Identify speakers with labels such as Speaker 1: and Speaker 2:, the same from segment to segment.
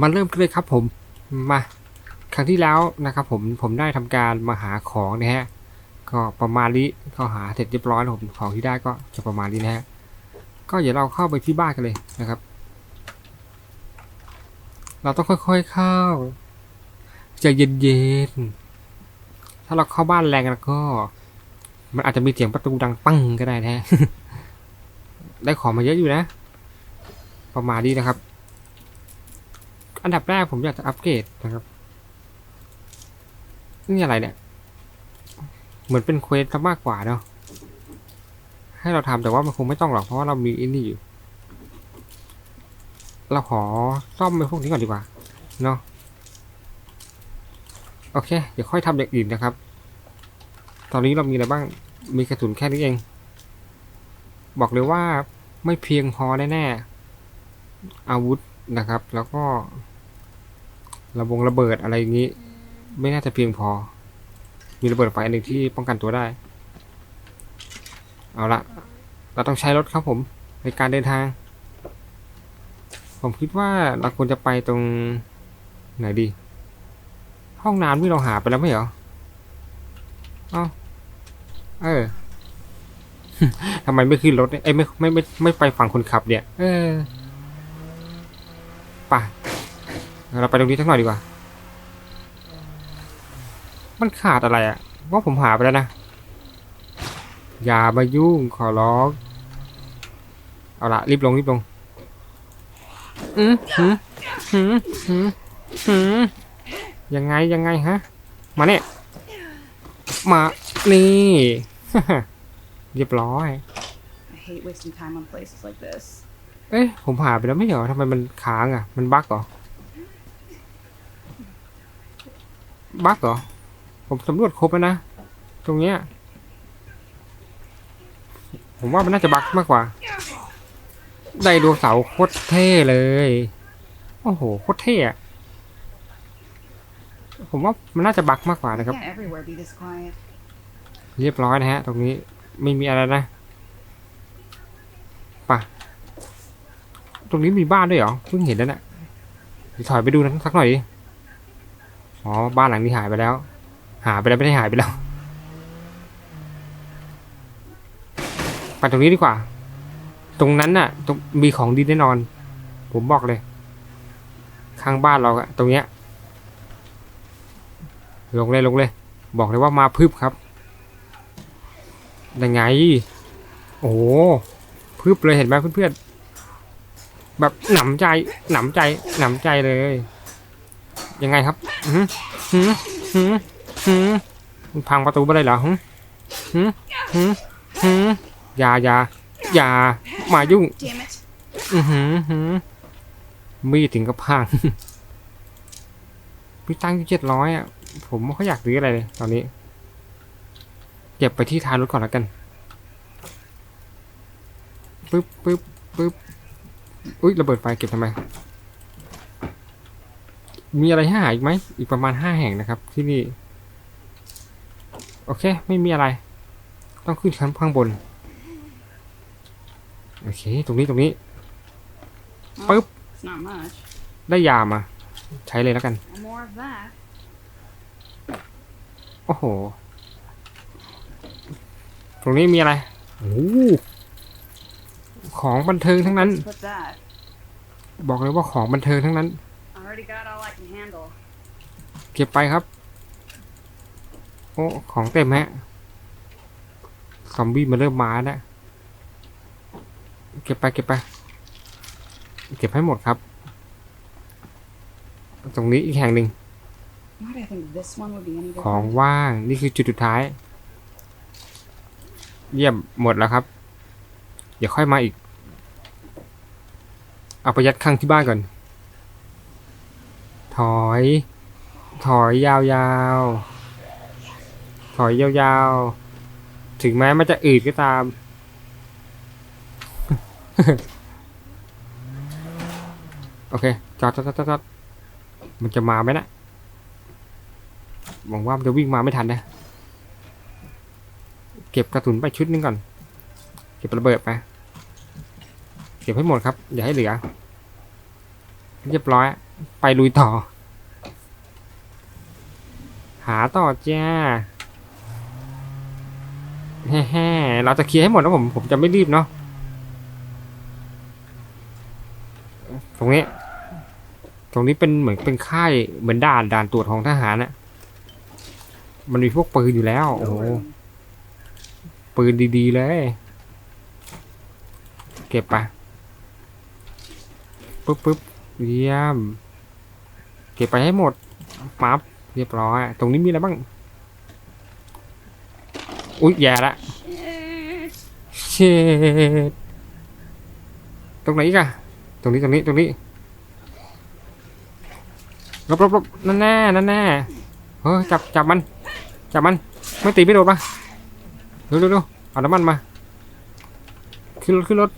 Speaker 1: มาเริ่มกันเลยครับผมมาครั้งที่แล้วนะครับผมผมได้ทำการมาหาของนะฮะก็ประมาณนี้ก็หาเสร็จเรียบร้อยแล้วผมของที่ได้ก็จะประมาณนี้นะฮะก็เดี๋ยวเราเข้าไปที่บ้านกันเลยนะครับ เราต้องค่อยๆเข้าใจเย็นๆถ้าเราเข้าบ้านแรงแล้วก็ มันอาจจะมีเสียงประตูดังปังก็ได้นะฮะได้ของมาเยอะอยู่นะ ประมาณนี้นะครับ อันดับแรกผมอยากจะอัปเกรดนะครับนี่อะไรเนี่ย เหมือนเป็นเควสมากกว่าเนาะให้เราทำแต่ว่ามันคงไม่ต้องหรอกเพราะว่าเรามีอินนี่อยู่ เราขอซ่อมไปพวกนี้ก่อนดีกว่าเนาะโอเค เดี๋ยวค่อยทำอย่างอื่นนะครับ ตอนนี้เรามีอะไรบ้าง มีกระสุนแค่นี้เอง บอกเลยว่าไม่เพียงพอแน่ๆอาวุธนะครับ แล้วก็ ระบงระเบิดอะไรอย่างนี้ ไม่น่าจะเพียงพอ มีระเบิดไฟอันหนึ่งที่ป้องกันตัวได้ เอาละเราต้องใช้รถครับผมในการเดินทาง ผมคิดว่าเราควรจะไปตรงไหนดี ห้องน้ำที่เราหาไปแล้วไม่เหรอเอ้าเออทำไมไม่ขึ้นรถเนี่ยเอ้ไม่ไม่ไม่ไม่ไปฝั่งคนขับเนี่ย เออไป่ะ เราไปตรงนี้สักหน่อยดีกว่า มันขาดอะไรอะว่าผมหาไปแล้วนะ อย่ามายุ่งขอร้อง เอาละรีบลงรีบลง อืมหืมหืมหืมหืมยังไงยังไงฮะ มาเนี่ย มา นี่ เรียบร้อย เอ๊ะผมหาไปแล้วไม่เหรอทำไมมันค้างอะ มันบั๊กเหรอ บั๊กเหรอ ผมสำรวจครบแล้วนะ ตรงเนี้ย ผมว่ามันน่าจะบั๊กมากกว่า ไดโนเสาร์โคตรเท่เลย โอ้โห โคตรเท่อะผมว่ามันน่าจะบั๊กมากกว่า
Speaker 2: Why
Speaker 1: นะครับ
Speaker 2: can't everywhere be this quiet?
Speaker 1: เรียบร้อยนะฮะ ตรงนี้ไม่มีอะไรนะไป่ะ ตรงนี้มีบ้านด้วยเหรอ เพิ่งเห็นแล้วเนะี่ยเดี๋ยวถอยไปดูนั้นสักหน่อยดิ อ๋อ บ้านหลังนี้หายไปแล้ว หายไปแล้วไม่ได้หายไปแล้ว ไปตรงนี้ดีกว่า ตรงนั้นน่ะตรงมีของดีแน่นอน ผมบอกเลย ข้างบ้านเราอะตรงเนี้ย ลงเลยลงเลย บอกเลยว่ามาพึบครับยังไง โอ้โหพึบเลยเห็นไหมเพื่อนๆแบบหนำใจหนำใจหนำใจเลย ยังไงครับหืมหืมหืมหืมมันพังประตูไปเลยเหรอหืมหืมหืมหืมอย่าอย่าอย่ามายุ่ง
Speaker 2: Damn it.
Speaker 1: อือหือหือมีดถึงกับพังพี่ตั้งเจ็ดร้อยอะ ผมไม่ค่อยอยากซื้ออะไรเลยตอนนี้เก็บไปที่ท้ายรถก่อนแล้วกันปึ๊บปึ๊บปึ๊บอุ้ยระเบิดไฟเก็บทำไม มีอะไรให้หาอีกไหม อีกประมาณห้าแห่งนะครับ ที่นี่ โอเค ไม่มีอะไร ต้องขึ้นชั้นข้างบน โอเค ตรงนี้ตรงนี้
Speaker 2: Well,
Speaker 1: Boop.
Speaker 2: it's not much.
Speaker 1: ได้ยามา ใช้เลยแล้วกัน
Speaker 2: And more of that.
Speaker 1: โอ้โห ตรงนี้มีอะไรโอ้โหของบันเทิงทั้งนั้น
Speaker 2: Put that.
Speaker 1: บอกเลยว่าของบันเทิงทั้งนั้น
Speaker 2: Already got all I can handle.
Speaker 1: เก็บไปครับ โอ้ของเต็มฮะซอมบี้มาเริ่มมาแล้วเก็บไปเก็บไป เก็บให้หมดครับ ตรงนี้อีกแห่งหนึ่ง
Speaker 2: Why do I think this one would be any
Speaker 1: ของ
Speaker 2: different?
Speaker 1: ว่างนี่คือจุดสุดท้าย เยี่ยมหมดแล้วครับ เดี๋ยวค่อยมาอีก เอาไปยัดข้างที่บ้านก่อน ถอย ถอยยาวๆ ถอยยาวๆ ถึงแม้มันจะอืดก็ตาม โอเค จอดจอดจอดจอดมันจะมาไหมนะหวังว่ามันจะวิ่งมาไม่ทันนะ เก็บกระสุนไปชุดนึงก่อน เก็บระเบิดไป เก็บให้หมดครับ อย่าให้เหลือ เรียบร้อย ไปลุยต่อ หาต่อจ้าแฮ่เราจะเคลียร์ให้หมดนะผมผมจะไม่รีบเนาะตรงนี้ ตรงนี้เป็นเหมือนเป็นค่ายเหมือนด่านด่านตรวจของทหารน่ะมันมีพวกปืนอยู่แล้ว โอ้โหปืนดีๆเลย เก็บไปปึ๊บปึ๊บ เยี่ยม เก็บไปให้หมดปั๊บเรียบร้อย ตรงนี้มีอะไรบ้าง อุ๊ยแย่ละเชดตรงไหนอีกอะตรงนี้ตรงนี้ตรงนี้ลบลบลบนั่นแน่นั่นแน่เฮ้ยจับจับมัน จับมัน ไม่ตีไม่โดนปะเร็วเร็วเร็วเอาน้ำมันมา ขึ้นรถขึ้นรถ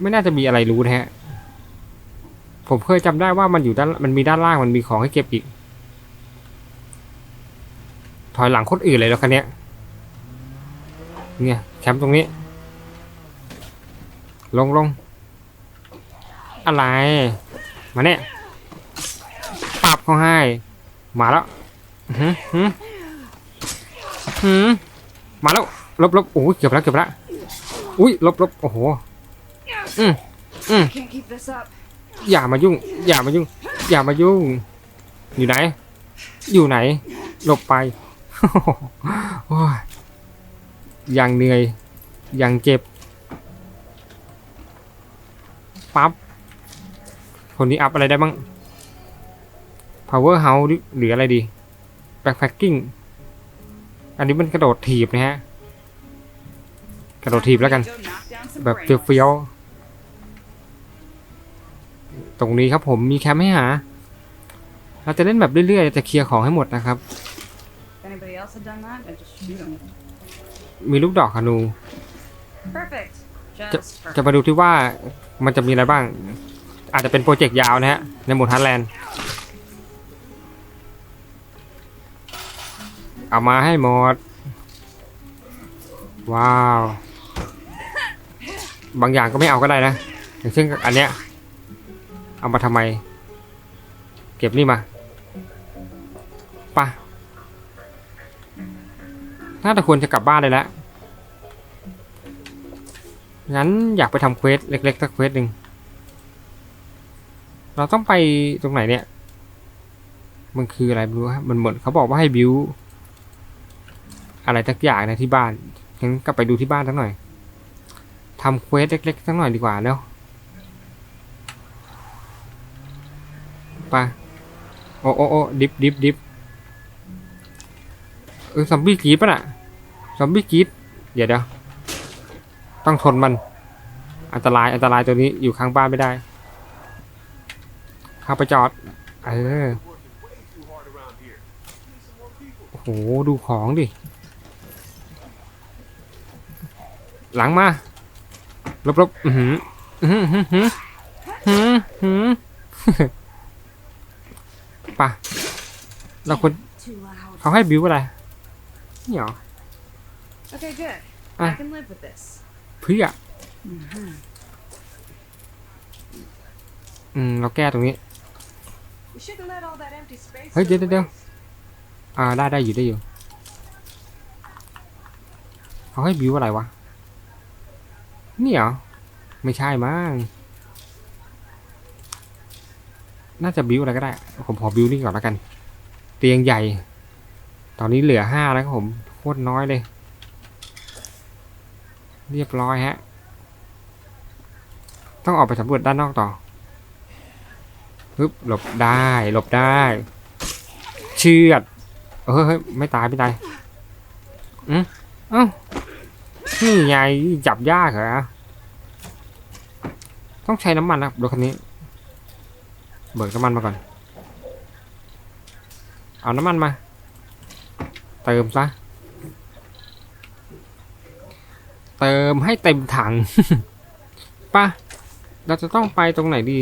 Speaker 1: ไม่น่าจะมีอะไรรู้นะฮะ ผมเคยจำได้ว่ามันอยู่ด้านมันมีด้านล่างมันมีของให้เก็บอีก ถอยหลังคนอื่นเลยแล้วคันนี้เนี่ยแคมป์ตรงนี้ ลงลงอะไร มาเนี่ยปรับเขาให้ มาแล้วหืมหืมหืมมาแล้วลบลบโอ้ยเกือบแล้วเกือบแล้วอุ้ยลบลบโอ้โห
Speaker 2: Can't keep this up.
Speaker 1: อย่ามายุ่ง อย่ามายุ่ง อย่ามายุ่ง อยู่ไหน อยู่ไหน หลบไปโอ้ยยังเหนื่อยยังเจ็บ ปั๊บ คนนี้อัพอะไรได้บ้าง power house หรือหรืออะไรดี backpacking อันนี้มันกระโดดถีบนะฮะ กระโดดถีบแล้วกัน
Speaker 2: Go knock down some
Speaker 1: แบบ
Speaker 2: brains.
Speaker 1: เฟี้ยวๆ ตรงนี้ครับผมมีแคมป์ให้หา เราจะเล่นแบบเรื่อยๆจะเคลียร์ของให้หมดนะครับ
Speaker 2: If anybody else had done that, I'd just shoot them.
Speaker 1: มีลูกดอกคานู
Speaker 2: Perfect.
Speaker 1: Ch-
Speaker 2: Just
Speaker 1: จะ
Speaker 2: perfect.
Speaker 1: มาดูที่ว่ามันจะมีอะไรบ้าง อาจจะเป็นโปรเจกต์ยาวนะฮะ ในหมวดฮาร์ดแลนด์เอามาให้หมด ว้าว บางอย่างก็ไม่เอาก็ได้นะ อย่างเช่นอันเนี้ย เอามาทำไม เก็บนี่มาปะน่าจะควรจะกลับบ้านเลยแล้วงั้นอยากไปทำเควสเล็กๆสักเควสหนึ่งเราต้องไปตรงไหนเนี่ย มันคืออะไรไม่รู้ฮะมันเหมือนเขาบอกว่าให้บิวอะไรสักอย่างนะที่บ้านงั้นกลับไปดูที่บ้านสักหน่อยทำเควสเล็กๆสักหน่อยดีกว่าเนาะ ไปโอ้โอ้โอ้ดิฟดิฟดิฟเออซอมบี้กีดป่ะน่ะซอมบี้กีดเดี๋ยวเดี๋ยวต้องทนมัน อันตรายอันตรายตัวนี้อยู่ข้างบ้านไม่ได้ข้าไปจอดเออโอ้โหดูของดิ หลังมาลบลบอือหืออือหืออือหือหือ ป่ะเราควร
Speaker 2: Too loud.
Speaker 1: เขาให้บิวอะไรนี่เหรอ
Speaker 2: Okay, good.
Speaker 1: Ah.
Speaker 2: I can live with this.
Speaker 1: เพื่ออืม เราแก้ตรงนี้
Speaker 2: We shouldn't let all that empty space.
Speaker 1: Hey,
Speaker 2: go
Speaker 1: did
Speaker 2: to
Speaker 1: it do?
Speaker 2: waste.
Speaker 1: อ่า ได้ได้อยู่ได้อยู่เขาให้บิวอะไรวะ นี่เหรอ ไม่ใช่มั้ง น่าจะบิวอะไรก็ได้ ผมขอบิวนี่ก่อนแล้วกัน เตียงใหญ่ ตอนนี้เหลือห้าแล้วครับผม โคตรน้อยเลย เรียบร้อยฮะ ต้องออกไปสำรวจด้านนอกต่อปึ๊บหลบได้ หลบได้ เชือดเฮ้ยไม่ตาย ไม่ตาย อืมเอ้านี่ไงจับยากเหรอ ต้องใช้น้ำมันนะรถคันนี้ เบิกน้ำมันมาก่อน เอาน้ำมันมา เติมซะ เติมให้เต็มถังป่ะเราจะต้องไปตรงไหนดี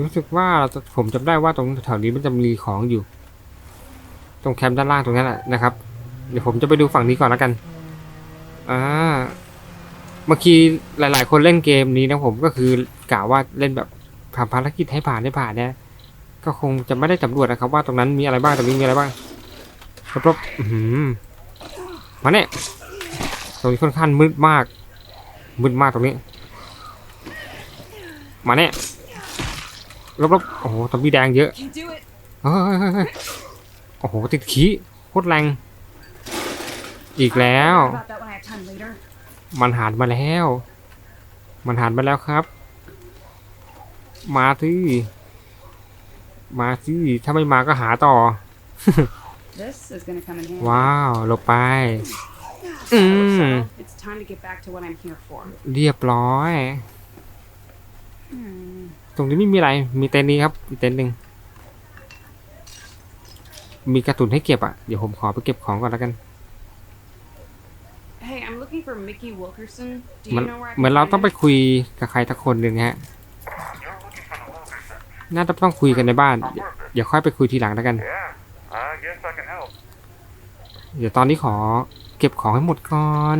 Speaker 1: รู้สึกว่าเราจะผมจำได้ว่าตรงแถวนี้มันจะมีของอยู่ ตรงแคมป์ด้านล่างตรงนั้นแหละนะครับ เดี๋ยวผมจะไปดูฝั่งนี้ก่อนแล้วกัน อ่าเมื่อกี้หลาย ๆ คนเล่นเกมนี้นะผมก็คือกะว่าเล่นแบบ ผ่านภารกิจให้ผ่านได้ผ่านเนี่ยก็คงจะไม่ได้สำรวจนะครับ ว่าตรงนั้นมีอะไรบ้างตรงนี้มีอะไรบ้างรบๆอื้อหือมาเนี่ยตรงนี้ค่อนข้างมืดมาก มืดมากตรงนี้ มาเนี่ยรบๆโอ้โหตอมบี้แดงเยอะโอ้โหติดขี้โคตรแรงอีกแล้ว มันหันมาแล้ว มันหันมาแล้วครับ มาที่มาที่ถ้าไม่มาก็หาต่อ
Speaker 2: This is gonna come in handy.
Speaker 1: ว้าวหลบไป อืม
Speaker 2: So, it's time to get back to what I'm here for.
Speaker 1: เรียบร้อย
Speaker 2: Hmm.
Speaker 1: ตรงนี้ไม่มีอะไร มีเต็นท์นี้ครับอีกเต็นท์หนึ่ง มีกระตุนให้เก็บอะ เดี๋ยวผมขอไปเก็บของก่อนแล้วกัน
Speaker 2: Hey, I'm looking for Mickey Wilkerson. Do
Speaker 1: เหมือน
Speaker 2: you know where I
Speaker 1: เหมือน
Speaker 2: can
Speaker 1: เรา
Speaker 2: find
Speaker 1: ต้องไป
Speaker 2: him?
Speaker 1: คุยกับใครสักคนหนึ่งฮะ
Speaker 3: You're looking for the Wilkerson.
Speaker 1: น่าจะต้องคุยกันในบ้าน เดี๋ยวค่อยไปคุยทีหลังแล้วกัน เดี๋ยวตอนนี้ขอเก็บของให้หมดก่อน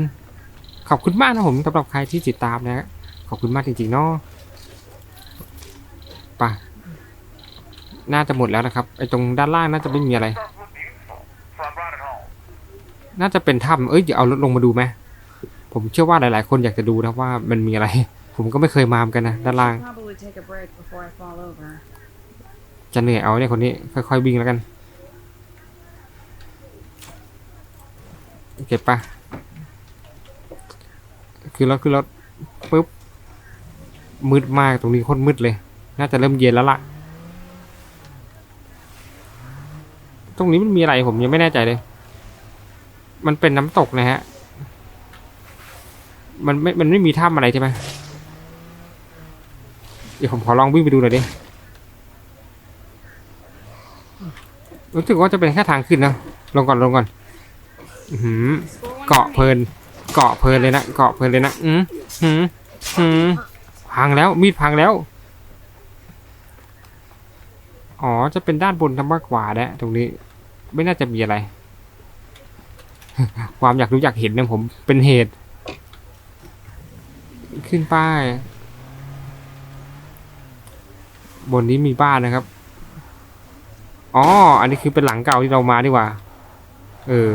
Speaker 1: ขอบคุณมากนะผมสำหรับใครที่ติดตามนะ ขอบคุณมากจริงๆเนาะไปะน่าจะหมดแล้วนะครับไอ้ตรงด้านล่างน่าจะไม่มีอะไร น่าจะเป็นถ้ำเอ้ยเดี๋ยวเอารถลงมาดูไหมผมเชื่อว่าหลายๆ คนอยากจะดูนะว่ามันมีอะไร ผมก็ไม่เคยมาเหมือนกันนะด้านล่าง
Speaker 2: Should take a break before I fall over.
Speaker 1: จะเหนื่อยเอาเนี่ยคนนี้ค่อยๆวิ่งแล้วกันเก็บปะคือรถคือรถปุ๊บมืดมากตรงนี้โคตรมืดเลย น่าจะเริ่มเย็นแล้วล่ะ ตรงนี้มันมีอะไรผมยังไม่แน่ใจเลย มันเป็นน้ำตกนะฮะ มันไม่ มันไม่มีถ้ำอะไรใช่ไหม ดี๋ยวผมขอลองวิ่งไปดูหน่อยดิ รู้สึกว่าจะเป็นแค่ทางขึ้นนะ ลงก่อนลงก่อนอื้อหือเกาะเพลิน เกาะเพลินเลยนะ เกาะเพลินเลยนะ อืมหืมหืมพังแล้ว มีดพังแล้ว อ๋อ จะเป็นด้านบนทางมากกว่านะตรงนี้ ไม่น่าจะมีอะไร ความอยากรู้อยากเห็นเนี่ยผมเป็นเหตุ ขึ้นป้าย บนนี้มีบ้านนะครับ อ๋อ อันนี้คือเป็นหลังเก่าที่เรามาดีกว่า เออ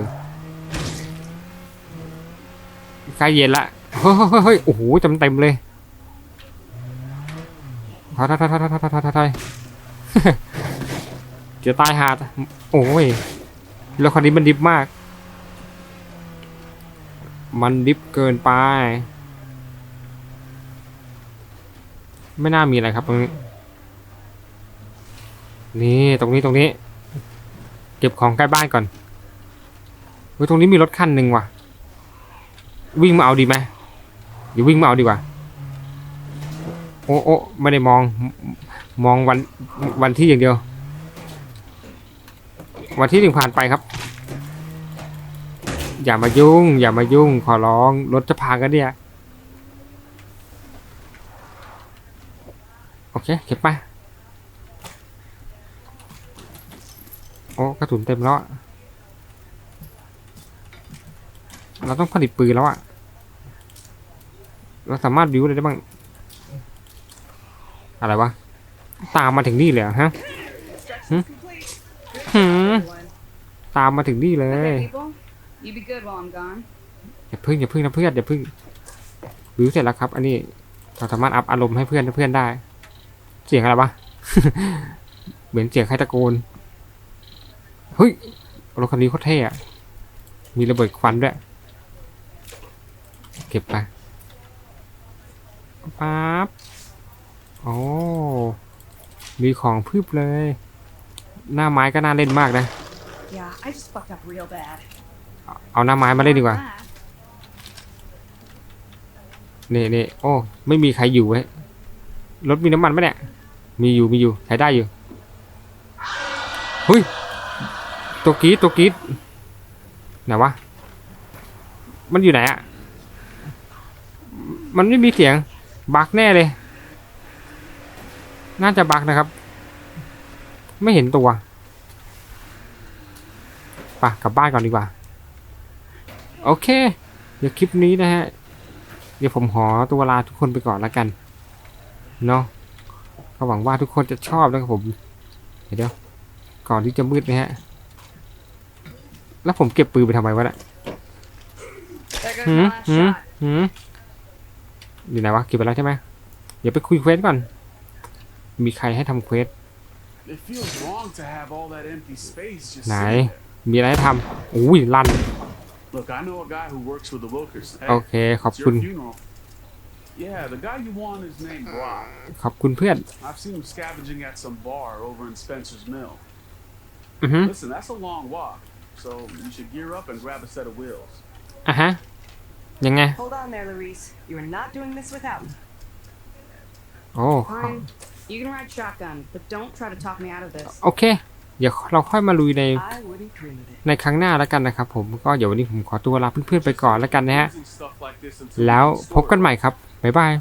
Speaker 1: ใกล้เย็นละ เฮ้ยโอ้โหจำเต็มเลยถอยถอยถอยถอยถอยถอยถอยเดี๋ตายหาดโอ้ยแล้วคันนี้มันดิบมาก มันดิบเกินไป ไม่น่ามีอะไรครับตรงนี้ นี่ตรงนี้ตรงนี้ เก็บของใกล้บ้านก่อนเฮ้ยตรงนี้มีรถคันหนึ่งว่ะ วิ่งมาเอาดีไหมเดี๋ยววิ่งมาเอาดีกว่า โอ้โอ้ไม่ได้มองมองวันวันที่อย่างเดียว วันที่หนึ่งผ่านไปครับ อย่ามายุ่ง อย่ามายุ่ง ขอร้องรถจะพังกันเนี่ย โอเคเก็บไป โอ้กระ สุนเต็มแล้วอะเราต้องผลิตปืนแล้วอะเราสามารถบิวอะไรได้บ้าง อะไรวะ ตามมาถึงนี่เลยฮะ
Speaker 2: Instructions complete.
Speaker 1: Hmm.
Speaker 2: Everyone.
Speaker 1: ตามมาถึงนี่เลย อย่าพึ่งอย่าพึ่งนะเพื่อนอย่าพึ่งบิวเสร็จแล้วครับ อันนี้เราสามารถอัพอารมณ์ให้เพื่อนเพื่อนได้ เสียงอะไรวะ เหมือนเสียงใครตะโกน เฮ้ยรถคันนี้โคตรเท่อะมีระเบิดควันด้วย เก็บไปปั๊บโอ้มีของพืบเลย หน้าไม้ก็น่าเล่นมากนะ
Speaker 2: Yeah, I just fucked up real bad.
Speaker 1: เอาหน้าไม้มาเล่นดีกว่า
Speaker 2: Laugh.
Speaker 1: นี่นี่โอ้ ไม่มีใครอยู่เว้ยรถมีน้ำมันไหมเนี่ย มีอยู่ มีอยู่ ใช้ได้อยู่ เฮ้ย ตัวกีดตัวกีดไหนวะ มันอยู่ไหนอะมันไม่มีเสียง บักแน่เลย น่าจะบักนะครับ ไม่เห็นตัวปะกลับบ้านก่อนดีกว่า โอเค เดี๋ยวคลิปนี้นะฮะ เดี๋ยวผมขอตัวลาทุกคนไปก่อนแล้วกัน เนาะก็หวังว่าทุกคนจะชอบนะครับผม เดี๋ยวก่อนที่จะมืดนะฮะ แล้วผมเก็บปืนไปทำไมวะเนี่ย
Speaker 2: There goes
Speaker 1: หื
Speaker 2: my
Speaker 1: ม
Speaker 2: last
Speaker 1: หืม
Speaker 2: shot.
Speaker 1: หืมอยู่ไหนวะเก็บไปแล้วใช่ไหมเดี๋ยวไปคุยเควสก่อน มีใครให้ทำเควส
Speaker 4: It feels wrong to have all that empty space just
Speaker 1: ไหน
Speaker 4: sitting there.
Speaker 1: มีอะไรให้ทำอุ้ยลั่น
Speaker 4: Look, I know a guy who works with the Wilkers. Hey,
Speaker 1: โอเคขอบ
Speaker 4: it's
Speaker 1: คุ
Speaker 4: your
Speaker 1: ณ
Speaker 4: funeral. Yeah, the guy you want is named Brock.
Speaker 1: ขอบคุณเพื่อน
Speaker 4: I've seen him scavenging at some bar over in Spencer's Mill.
Speaker 1: อือฮึ
Speaker 4: Listen, that's a long walk, so you should gear up and grab a set of wheels.
Speaker 1: อะฮะ ยังไง
Speaker 5: Hold on there, Louise. You are not doing this without me.
Speaker 1: โอ้
Speaker 2: Fine. You can ride shotgun, but don't try to talk me out of this.
Speaker 1: โอเค เดี๋ยวเราค่อยมาลุยใน
Speaker 5: I wouldn't dream of it.
Speaker 1: ในครั้งหน้าแล้วกันนะครับผมก็เดี๋ยววันนี้ผมขอตัวลาเพื่อนๆไปก่อนแล้วกันนะฮะ
Speaker 4: Using stuff like this until
Speaker 1: แล้ว
Speaker 4: you can
Speaker 1: พบกัน
Speaker 4: store it.
Speaker 1: ใหม่ครับ บ๊ายบาย